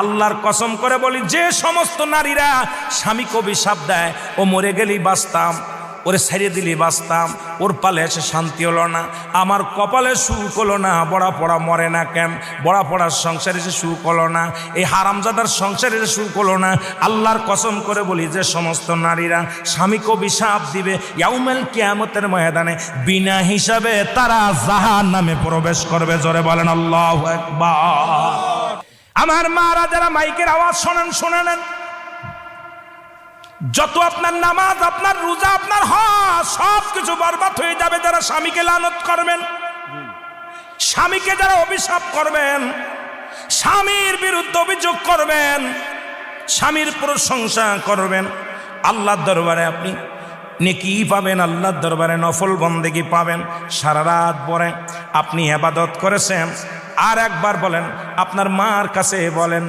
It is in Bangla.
আল্লাহর কসম করে বলি, যে সমস্ত নারীরা স্বামীকে অভিশাপ দেয়, ও মরে গেলেই বাঁচতাম, ওরে ছেড়ে দিলি বাঁচতাম, ওর পালে এসে শান্তি হলো না, আমার কপালে সুখ হলো না, বড়া পড়া মরে না কেন, বড়া পড়ার সংসারে এসে সুখ হলো না, এই হারামজাদার সংসারে এসে সুখ হলো না, আল্লাহর কসম করে বলি, যে সমস্ত নারীরা স্বামীকে অভিশাপ দিবে, ইয়াউমেল কিয়ামতের ময়দানে বিনা হিসাবে তারা জাহান নামে প্রবেশ করবে, জোরে বলেন আল্লাহ একবার আমার মারা যারা মাইকের আওয়াজ শোনেন, শুনে নেন। যত আপনার নামাজ, আপনার রোজা, আপনার হজ, সব কিছু বরবাদ হয়ে যাবে যারা স্বামীকে লানত করবেন। স্বামীকে যারা অভিশাপ করবেন, স্বামীর বিরুদ্ধে অভিযোগ করবেন, স্বামীর প্রশংসা করবেন। আল্লাহর দরবারে আপনি নেকি পাবেন, আল্লাহর দরবারে নফল বন্দেগি পাবেন। সারা রাত পরে আপনি আবাদত করেছেন আর একবার বলেন আপনার মার কাছে বলেন।